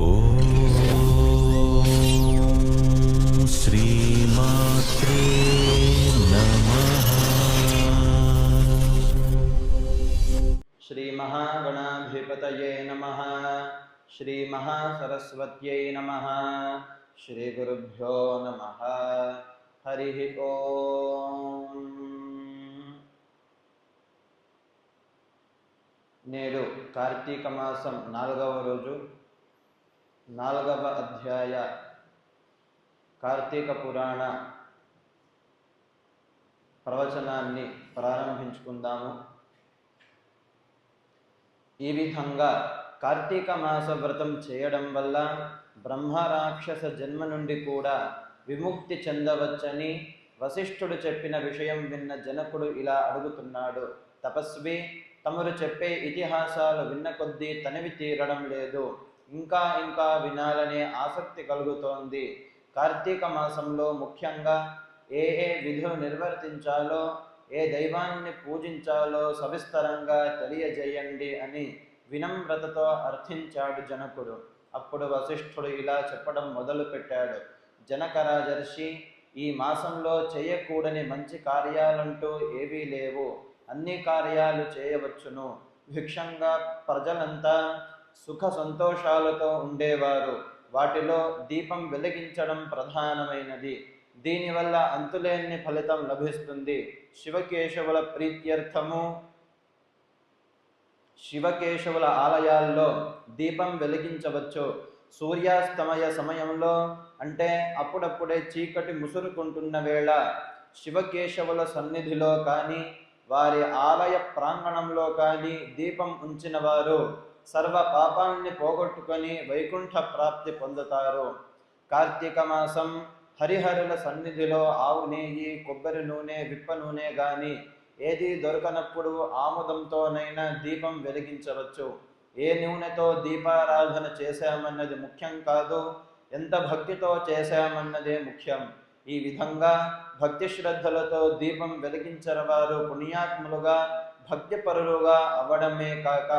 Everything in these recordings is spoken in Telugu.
ॐ श्रीमात्रे नमः श्रीमहागणाधिपतये नमः श्रीमहासरस्वत्यै नमः श्रीगुरुभ्यो नमः हरिः ఓం నేడు కార్తీక మాసం నాలుగవ రోజు నాలుగవ అధ్యాయ కార్తీక పురాణ ప్రవచనాన్ని ప్రారంభించుకుందాము. ఈ విధంగా కార్తీక మాస వ్రతం చేయడం వల్ల బ్రహ్మ రాక్షస జన్మ నుండి కూడా విముక్తి చెందవచ్చని వశిష్ఠుడు చెప్పిన విషయం విన్న జనకుడు ఇలా అడుగుతున్నాడు. తపస్వి తమరు చెప్పే ఇతిహాసాలు విన్న కొద్దీ తనివి తీరడం లేదు. ఇంకా ఇంకా వినాలనే ఆసక్తి కలుగుతోంది. కార్తీక మాసంలో ముఖ్యంగా ఏ ఏ విధులు నిర్వర్తించాలో ఏ దైవాన్ని పూజించాలో సవిస్తరంగా తెలియజేయండి అని వినమ్రతతో అర్థించాడు జనకుడు. అప్పుడు వశిష్ఠుడు ఇలా చెప్పడం మొదలుపెట్టాడు. జనకరాజర్షి ఈ మాసంలో చేయకూడని మంచి కార్యాలంటూ ఏవీ లేవు. అన్ని కార్యాలు చేయవచ్చును. భిక్షంగా ప్రజలంతా సుఖ సంతోషాలతో ఉండేవారు. వాటిలో దీపం వెలిగించడం ప్రధానమైనది. దీనివల్ల అంతులేని ఫలితం లభిస్తుంది. శివకేశవుల ప్రీత్యర్థము. శివకేశవుల ఆలయాల్లో దీపం వెలిగించవచ్చు. సూర్యాస్తమయ సమయంలో అంటే అప్పుడప్పుడే చీకటి ముసురుకుంటున్న వేళ శివకేశవుల సన్నిధిలో కానీ వారి ఆలయ ప్రాంగణంలో కానీ దీపం ఉంచిన వారు సర్వ పాపాన్ని పోగొట్టుకొని వైకుంఠ ప్రాప్తి పొందుతారు. కార్తీక మాసం హరిహరుల సన్నిధిలో ఆవు నెయ్యి కొబ్బరి నూనె విప్ప నూనె గాని ఏది దొరకనప్పుడు ఆముదంతోనైనా దీపం వెలిగించవచ్చు. ఏ నూనెతో దీపారాధన చేశామన్నది ముఖ్యం కాదు ఎంత భక్తితో చేశామన్నదే ముఖ్యం. ఈ విధంగా భక్తి శ్రద్ధలతో దీపం వెలిగించిన వారు పుణ్యాత్ములుగా భక్తిపరులుగా అవ్వడమే కాక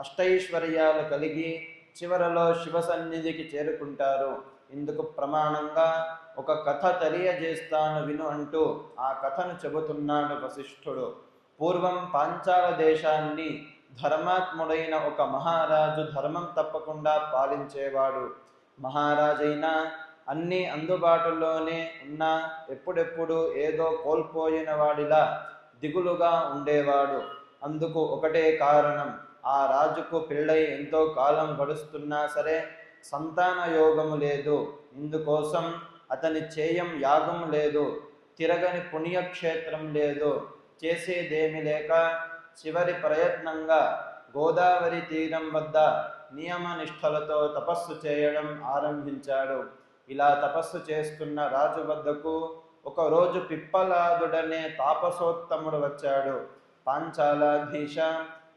అష్టైశ్వర్యాలు కలిగి చివరలో శివ సన్నిధికి చేరుకుంటారు. ఇందుకు ప్రమాణంగా ఒక కథ తెలియజేస్తాను విను అంటూ ఆ కథను చెబుతున్నాడు వశిష్ఠుడు. పూర్వం పాంచాల దేశాన్ని ధర్మాత్ముడైన ఒక మహారాజు ధర్మం తప్పకుండా పాలించేవాడు. మహారాజైన అన్నీ అందుబాటులోనే ఉన్నా ఎప్పుడెప్పుడు ఏదో కోల్పోయిన వాడిలా దిగులుగా ఉండేవాడు. అందుకు ఒకటే కారణం. ఆ రాజుకు పెళ్ళై ఎంతో కాలం గడుస్తున్నా సరే సంతాన యోగము లేదు. ఇందుకోసం అతని చేయం యాగం లేదు. తిరగని పుణ్యక్షేత్రం లేదు. చేసేదేమి లేక చివరి ప్రయత్నంగా గోదావరి తీరం వద్ద నియమనిష్టలతో తపస్సు చేయడం ఆరంభించాడు. ఇలా తపస్సు చేస్తున్న రాజు వద్దకు ఒకరోజు పిప్పలాదుడనే తాపసోత్తముడు వచ్చాడు. పాంచాలాధీశ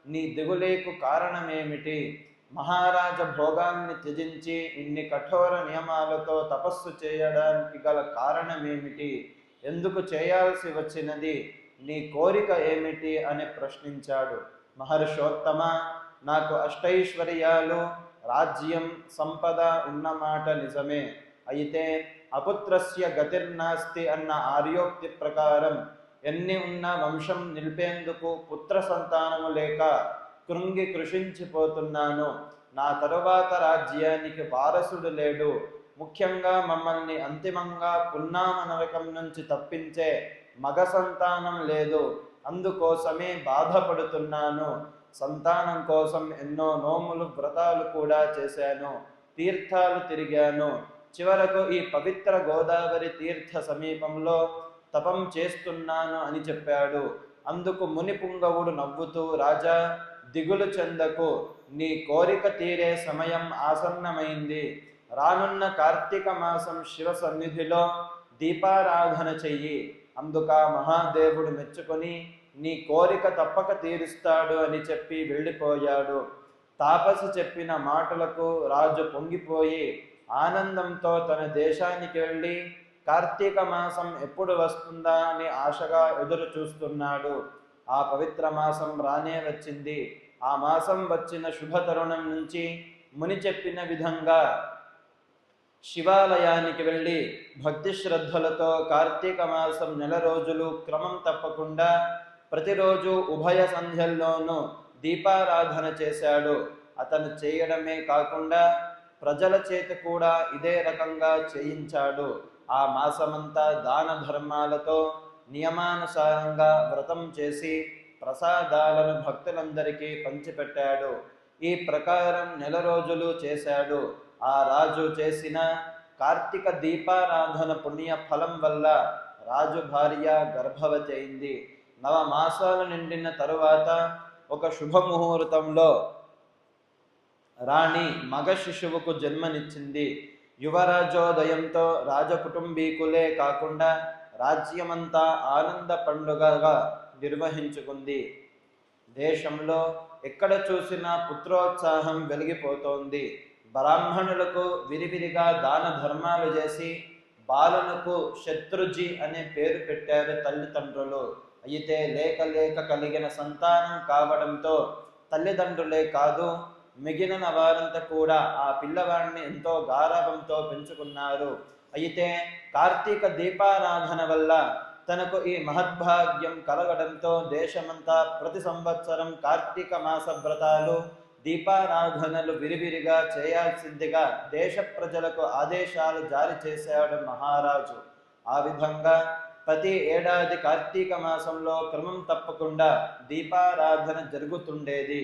నీ దిగులేకు కారణమేమిటి? మహారాజ భోగాన్ని త్యజించి ఇన్ని కఠోర నియమాలతో తపస్సు చేయడానికి గల కారణమేమిటి? ఎందుకు చేయాల్సి వచ్చినది? నీ కోరిక ఏమిటి? అని ప్రశ్నించాడు. మహర్షోత్తమ నాకు అష్టైశ్వర్యాలు రాజ్యం సంపద ఉన్నమాట నిజమే. అయితే అపుత్రస్య గతిర్నాస్తి అన్న ఆర్యోక్తి ప్రకారం ఎన్ని ఉన్న వంశం నిలిపేందుకు పుత్ర సంతానము లేక కృంగి కృషించిపోతున్నాను. నా తరువాత రాజ్యానికి వారసుడు లేడు. ముఖ్యంగా మమ్మల్ని అంతిమంగా పున్నామనరకం నుంచి తప్పించే మగ సంతానం లేదు. అందుకోసమే బాధపడుతున్నాను. సంతానం కోసం ఎన్నో నోములు వ్రతాలు కూడా చేశాను. తీర్థాలు తిరిగాను. చివరకు ఈ పవిత్ర గోదావరి తీర్థ సమీపంలో తపం చేస్తున్నాను అని చెప్పాడు. అందుకు ముని పుంగవుడు నవ్వుతూ రాజా దిగులు చెందకు. నీ కోరిక తీరే సమయం ఆసన్నమైంది. రానున్న కార్తీక మాసం శివ సన్నిధిలో దీపారాధన చెయ్యి. అందుక మహాదేవుడు మెచ్చుకొని నీ కోరిక తప్పక తీరుస్తాడు అని చెప్పి వెళ్ళిపోయాడు. తాపసి చెప్పిన మాటలకు రాజు పొంగిపోయి ఆనందంతో తన దేశానికి వెళ్ళి కార్తీక మాసం ఎప్పుడు వస్తుందా అని ఆశగా ఎదురు చూస్తున్నాడు. ఆ పవిత్ర మాసం రానే వచ్చింది. ఆ మాసం వచ్చిన శుభ తరుణం నుంచి ముని చెప్పిన విధంగా శివాలయానికి వెళ్ళి భక్తి శ్రద్ధలతో కార్తీక మాసం నెల రోజులు క్రమం తప్పకుండా ప్రతిరోజు ఉభయ సంధ్యల్లోనూ దీపారాధన చేశాడు. అతను చేయడమే కాకుండా ప్రజల చేత కూడా ఇదే రకంగా చేయించాడు. ఆ మాసమంతా దాన ధర్మాలతో నియమానుసారంగా వ్రతం చేసి ప్రసాదాలను భక్తులందరికీ పంచిపెట్టాడు. ఈ ప్రకారం నెల రోజులు చేశాడు. ఆ రాజు చేసిన కార్తీక దీపారాధన పుణ్య ఫలం వల్ల రాజు భార్య గర్భవతి అయింది నవ మాసాలు నిండిన తరువాత ఒక శుభముహూర్తంలో రాణి మగ శిశువుకు జన్మనిచ్చింది. యువరాజోదయంతో రాజకుటుంబీకులే కాకుండా రాజ్యమంతా ఆనంద పండుగగా నిర్వహించుకుంది. దేశంలో ఎక్కడ చూసినా పుత్రోత్సాహం వెలిగిపోతోంది. బ్రాహ్మణులకు విరివిరిగా దాన ధర్మాలు చేసి బాలనకు శత్రుజి అనే పేరు పెట్టారు తల్లిదండ్రులు. అయితే లేక లేక కలిగిన సంతానం కావడంతో తల్లిదండ్రులే కాదు మిగిలిన వారంతా కూడా ఆ పిల్లవాడిని ఎంతో గారాభంతో పెంచుకున్నారు. అయితే కార్తీక దీపారాధన వల్ల తనకు ఈ మహద్భాగ్యం కలగడంతో దేశమంతా ప్రతి సంవత్సరం కార్తీక మాస వ్రతాలు దీపారాధనలు విరివిరిగా చేయాల్సిందిగా దేశ ప్రజలకు ఆదేశాలు జారీ చేశాడు మహారాజు. ఆ విధంగా ప్రతి ఏడాది కార్తీక మాసంలో క్రమం తప్పకుండా దీపారాధన జరుగుతుండేది.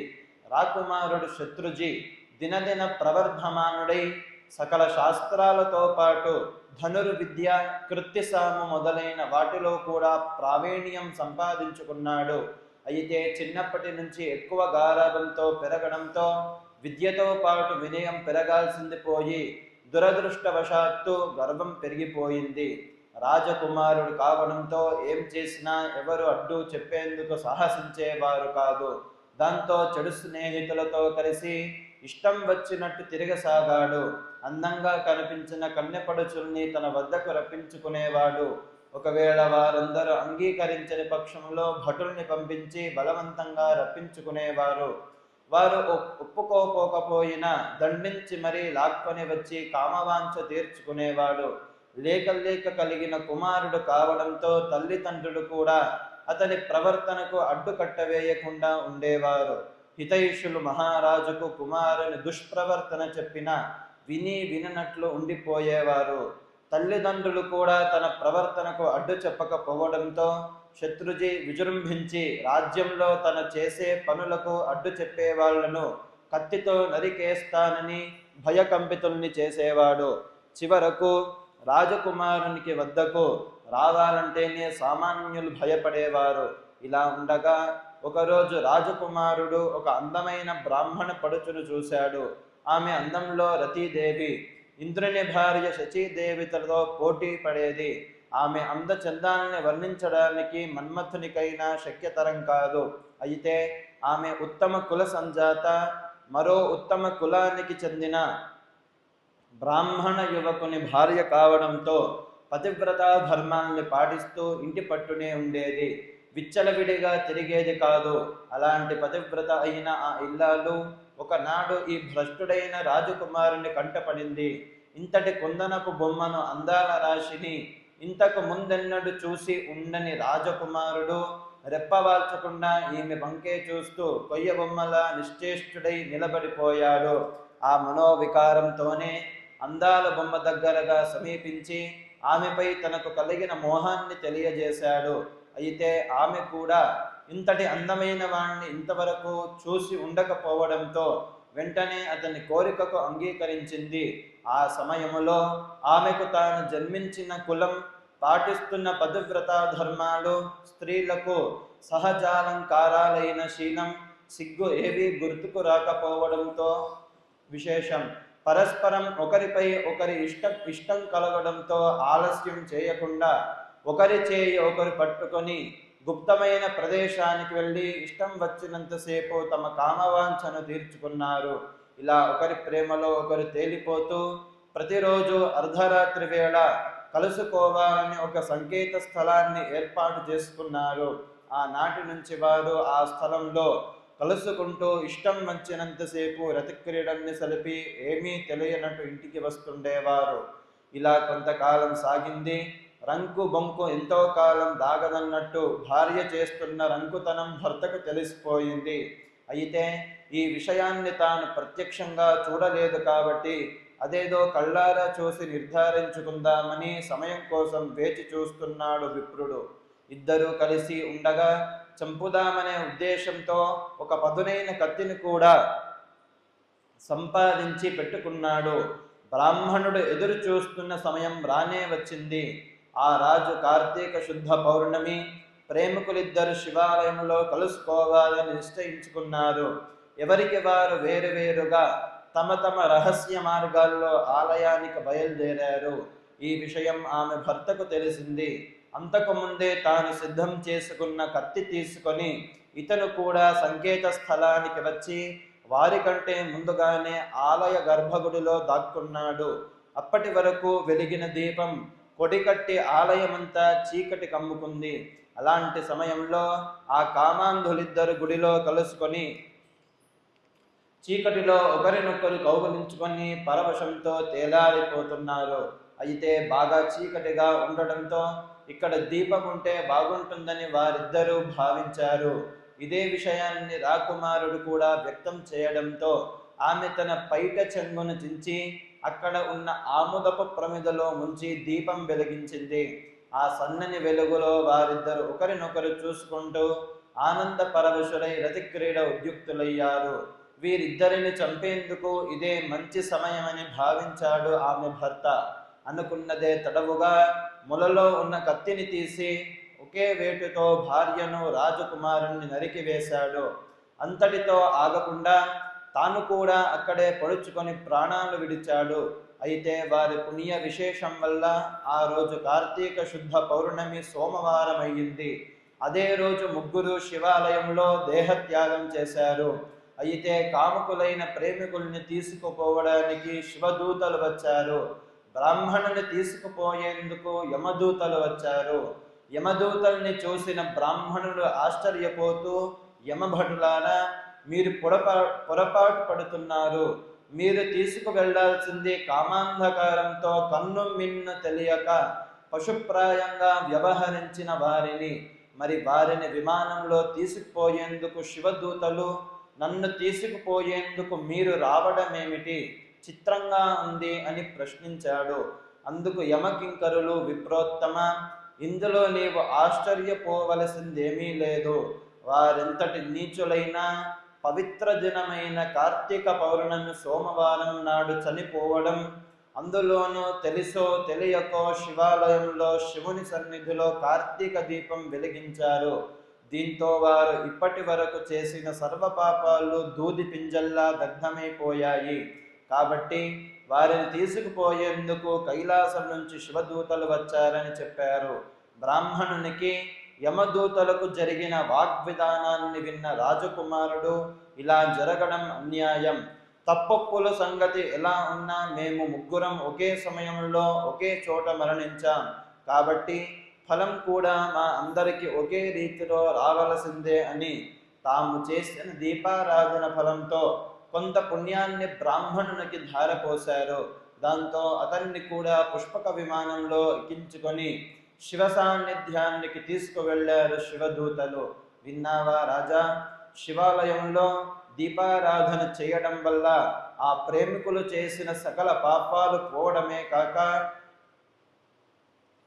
రాకుమారుడు శత్రుజీ దినదిన ప్రవర్ధమానుడై సకల శాస్త్రాలతో పాటు ధనుర్విద్య కృత్యసాము మొదలైన వాటిలో కూడా ప్రావీణ్యం సంపాదించుకున్నాడు. అయితే చిన్నప్పటి నుంచి ఎక్కువ గారాబంతో పెరగడంతో విద్యతో పాటు వినయం పెరగాల్సింది పోయి దురదృష్టవశాత్తు గర్వం పెరిగిపోయింది. రాజకుమారుడు కావడంతో ఏం చేసినా ఎవరు అడ్డు చెప్పేందుకు సాహసించేవారు కాదు. దాంతో చెడు స్నేహితులతో కలిసి ఇష్టం వచ్చినట్టు తిరగసాగాడు. అందంగా కనిపించిన కన్నెపడుచుల్ని తన వద్దకు రప్పించుకునేవాడు. ఒకవేళ వారందరూ అంగీకరించని పక్షంలో భటుల్ని పంపించి బలవంతంగా రప్పించుకునేవారు. వారు ఒప్పుకోకపోయినా దండించి మరీ లాక్కొని వచ్చి కామవాంఛ తీర్చుకునేవాడు. లేక లేక కలిగిన కుమారుడు కావడంతో తల్లిదండ్రులు కూడా అతని ప్రవర్తనకు అడ్డుకట్ట వేయకుండా ఉండేవారు. హితైషులు మహారాజుకు కుమారుని దుష్ప్రవర్తన చెప్పిన విని విననట్లు ఉండిపోయేవారు. తల్లిదండ్రులు కూడా తన ప్రవర్తనకు అడ్డు చెప్పకపోవడంతో శత్రుజీ విజృంభించి రాజ్యంలో తన చేసే పనులకు అడ్డు చెప్పే వాళ్ళను కత్తితో నరికేస్తానని భయకంపితుల్ని చేసేవాడు. చివరకు రాజకుమారునికి వద్దకు రావాలంటేనే సామాన్యులు భయపడేవారు. ఇలా ఉండగా ఒకరోజు రాజకుమారుడు ఒక అందమైన బ్రాహ్మణ పడుచును చూశాడు. ఆమె అందంలో రతీదేవి ఇంద్రుని భార్య శచీదేవితలతో పోటీ పడేది. ఆమె అందచందాన్ని వర్ణించడానికి మన్మథునికైనా శక్యతరం కాదు. అయితే ఆమె ఉత్తమ కుల సంజాత మరో ఉత్తమ కులానికి చెందిన బ్రాహ్మణ యువకుని భార్య కావడంతో పతివ్రత ధర్మాలను పాటిస్తూ ఇంటి పట్టునే ఉండేది. విచ్చలవిడిగా తిరిగేది కాదు. అలాంటి పతివ్రత అయిన ఆ ఇల్లాలు ఒకనాడు ఈ భ్రష్టుడైన రాజకుమారుని కంటపడింది. ఇంతటి కుందనపు బొమ్మను అందాల రాశిని ఇంతకు ముందెన్నడు చూసి ఉండని రాజకుమారుడు రెప్పవాల్చకుండా ఈమె వంకే చూస్తూ కొయ్య బొమ్మలా నిశ్చేష్టుడై నిలబడిపోయాడు. ఆ మనోవికారంతోనే అందాల బొమ్మ దగ్గరగా సమీపించి ఆమెపై తనకు కలిగిన మోహాన్ని తెలియజేశాడు. అయితే ఆమె కూడా ఇంతటి అందమైన వాణ్ణి ఇంతవరకు చూసి ఉండకపోవడంతో వెంటనే అతని కోరికకు అంగీకరించింది. ఆ సమయములో ఆమెకు తాను జన్మించిన కులం పాటిస్తున్న పతివ్రత ధర్మాలు స్త్రీలకు సహజాలంకారాలైన శీలం సిగ్గు ఏవీ గుర్తుకు రాకపోవడంతో విశేషం. పరస్పరం ఒకరిపై ఒకరి ఇష్ట ఇష్టం కలగడంతో ఆలస్యం చేయకుండా ఒకరి చేయి ఒకరు పట్టుకొని గుప్తమైన ప్రదేశానికి వెళ్ళి ఇష్టం వచ్చినంతసేపు తమ కామవాంఛను తీర్చుకున్నారు. ఇలా ఒకరి ప్రేమలో ఒకరు తేలిపోతూ ప్రతిరోజు అర్ధరాత్రి వేళ కలుసుకోవాలని ఒక సంకేత స్థలాన్ని ఏర్పాటు చేసుకున్నారు. ఆనాటి నుంచి వారు ఆ స్థలంలో కలుసుకుంటూ ఇష్టం వచ్చినంతసేపు రతిక్రీడల్ని సలిపి ఏమీ తెలియనట్టు ఇంటికి వస్తుండేవారు. ఇలా కొంతకాలం సాగింది. రంకు బొంకు ఎంతో కాలం దాగదన్నట్టు భార్య చేస్తున్న రంకుతనం భర్తకు తెలిసిపోయింది. అయితే ఈ విషయాన్ని తాను ప్రత్యక్షంగా చూడలేదు కాబట్టి అదేదో కళ్ళారా చూసి నిర్ధారించుకుందామని సమయం కోసం వేచి చూస్తున్నాడు విప్రుడు. ఇద్దరూ కలిసి ఉండగా చంపుదామనే ఉద్దేశంతో ఒక పదునైన కత్తిని కూడా సంపాదించి పెట్టుకున్నాడు. బ్రాహ్మణుడు ఎదురు చూస్తున్న సమయం రానే వచ్చింది. ఆ రాజు కార్తీక శుద్ధ పౌర్ణమి ప్రేమికులిద్దరు శివాలయంలో కలుసుకోవాలని నిశ్చయించుకున్నారు. ఎవరికి వారు వేరువేరుగా తమ తమ రహస్య మార్గాల్లో ఆలయానికి బయలుదేరారు. ఈ విషయం ఆమె భర్తకు తెలిసింది. అంతకు ముందే తాను సిద్ధం చేసుకున్న కత్తి తీసుకొని ఇతను కూడా సంకేత స్థలానికి వచ్చి వారికంటే ముందుగానే ఆలయ గర్భగుడిలో దాక్కున్నాడు. అప్పటి వరకు వెలిగిన దీపం కొడికట్టి ఆలయమంతా చీకటి కమ్ముకుంది. అలాంటి సమయంలో ఆ కామాంధులిద్దరు గుడిలో కలుసుకొని చీకటిలో ఒకరినొకరు కౌగులించుకొని పరవశంతో తేలారిపోతున్నారు అయితే బాగా చీకటిగా ఉండడంతో ఇక్కడ దీపం ఉంటే బాగుంటుందని వారిద్దరూ భావించారు. ఇదే విషయాన్ని రాకుమారుడు కూడా వ్యక్తం చేయడంతో ఆమె తన పైట చెంగును చించి అక్కడ ఉన్న ఆముదపు ప్రమిదలో ముంచి దీపం వెలిగించింది. ఆ సన్నని వెలుగులో వారిద్దరు ఒకరినొకరు చూసుకుంటూ ఆనంద పరవశులై రతిక్రీడ ఉద్యుక్తులయ్యారు. వీరిద్దరిని చంపేందుకు ఇదే మంచి సమయమని భావించాడు ఆమె భర్త. అనుకున్నదే తడవుగా ములలో ఉన్న కత్తిని తీసి ఒకే వేటుతో భార్యను రాజకుమారుణ్ణి నరికి వేశాడు. అంతటితో ఆగకుండా తాను కూడా అక్కడే పొడుచుకొని ప్రాణాలు విడిచాడు. అయితే వారి పుణ్య విశేషం వల్ల ఆ రోజు కార్తీక శుద్ధ పౌర్ణమి సోమవారం అయ్యింది అదే రోజు ముగ్గురు శివాలయంలో దేహత్యాగం చేశారు. అయితే కాముకులైన ప్రేమికుల్ని తీసుకుపోవడానికి శివదూతలు వచ్చారు. బ్రాహ్మణుని తీసుకుపోయేందుకు యమదూతలు వచ్చారు. యమదూతల్ని చూసిన బ్రాహ్మణుడు ఆశ్చర్యపోతూ యమభటులారా మీరు పొరపా పొరపాటు పడుతున్నారు. మీరు తీసుకువెళ్ళాల్సింది కామాంధకారంతో కన్ను మిన్ను తెలియక పశుప్రాయంగా వ్యవహరించిన వారిని. మరి వారిని విమానంలో తీసుకుపోయేందుకు శివదూతలు నన్ను తీసుకుపోయేందుకు మీరు రావడమేమిటి? చిత్రంగా ఉంది అని ప్రశ్నించాడు. అందుకు యమకింకరులు విప్రోత్తమ ఇందులో నీవు ఆశ్చర్యపోవలసిందేమీ లేదు. వారెంతటి నీచులైనా పవిత్ర దినమైన కార్తీక పౌర్ణమి సోమవారం నాడు చనిపోవడం అందులోనూ తెలుసో తెలియకో శివాలయంలో శివుని సన్నిధిలో కార్తీక దీపం వెలిగించారు. దీంతో వారు ఇప్పటి వరకు చేసిన సర్వపాపాలు దూది పింజల్లా దగ్ధమైపోయాయి. కాబట్టి వారిని తీసుకుపోయేందుకు కైలాసం నుంచి శివదూతలు వచ్చారని చెప్పారు. బ్రాహ్మణునికి యమదూతలకు జరిగిన వాగ్విధానాన్ని విన్న రాజకుమారుడు ఇలా జరగడం అన్యాయం. తప్పొప్పుల సంగతి ఎలా ఉన్నా మేము ముగ్గురం ఒకే సమయంలో ఒకే చోట మరణించాం. కాబట్టి ఫలం కూడా మా అందరికి ఒకే రీతిలో రావలసిందే అని తాము చేసిన దీపారాధన ఫలంతో కొంత పుణ్యాన్ని బ్రాహ్మణునికి ధారపోశారు. దాంతో అతన్ని కూడా పుష్పక విమానంలో ఎక్కించుకొని శివ సాన్నిధ్యానికి తీసుకువెళ్ళారు శివదూతలు. విన్నావా రాజా? శివాలయంలో దీపారాధన చేయడం వల్ల ఆ ప్రేమికులు చేసిన సకల పాపాలు పోవడమే కాక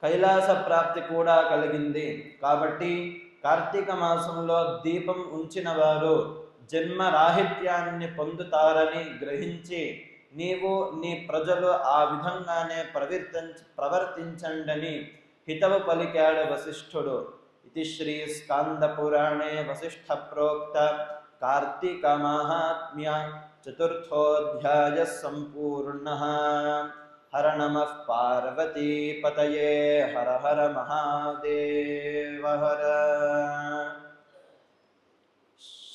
కైలాస ప్రాప్తి కూడా కలిగింది. కాబట్టి కార్తీక మాసంలో దీపం ఉంచిన వారు జన్మ రాహిత్యాన్ని పొందుతారని గ్రహించి నీవు నీ ప్రజలు ఆ విధంగానే ప్రవర్తించ ప్రవర్తించండని హితవు పలికాడు వశిష్ఠుడు. ఇది శ్రీ స్కాంద పురాణే వశిష్ఠ ప్రోక్త కార్తీక మహాత్మ్య చతుర్థోధ్యాయ సంపూర్ణ. హర నమ పార్వతీపతయే హర హర మహాదేవ. హర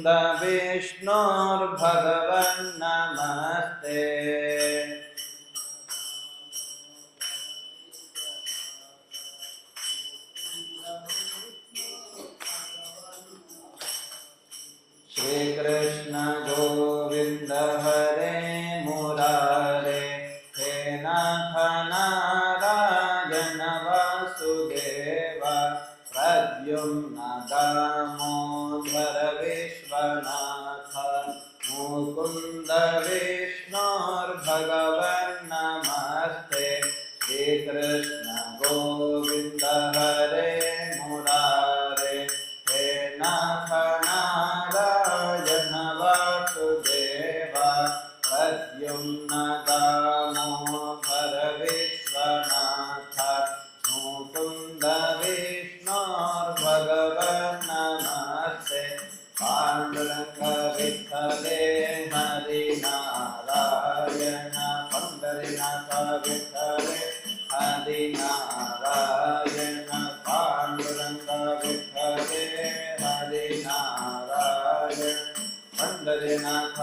गोविन्द विष्णोर्भगवन्नमस्ते श्रीकृष्ण गो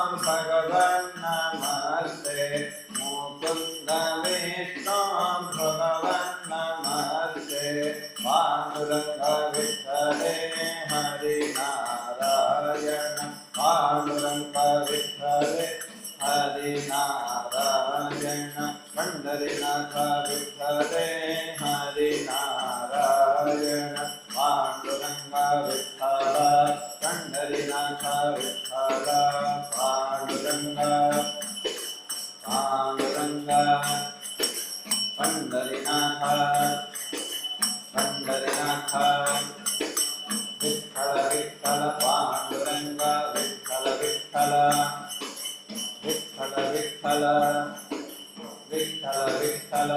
Bhagavan விட்டல விட்டல பாண்டுரங்க விட்டல விட்டல விட்டல விட்டல விட்டல விட்டல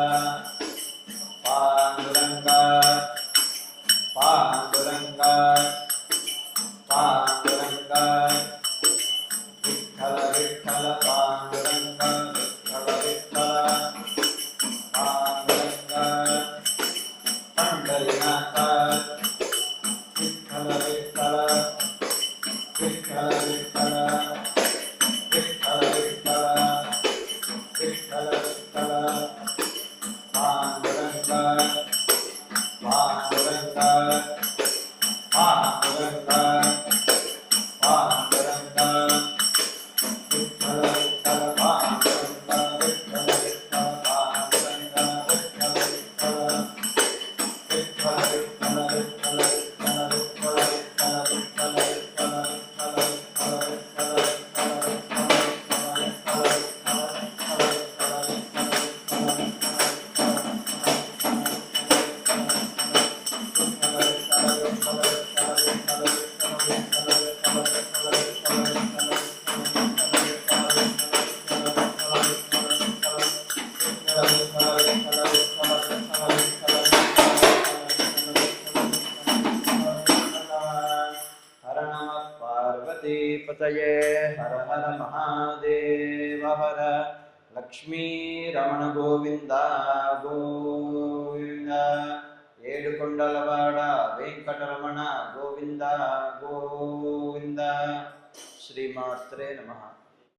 లక్ష్మీరమణ గోవింద గోవింద. ఏడుకొండలవాడ వెంకటరమణ గోవింద గోవింద. శ్రీమాత్రే నమః.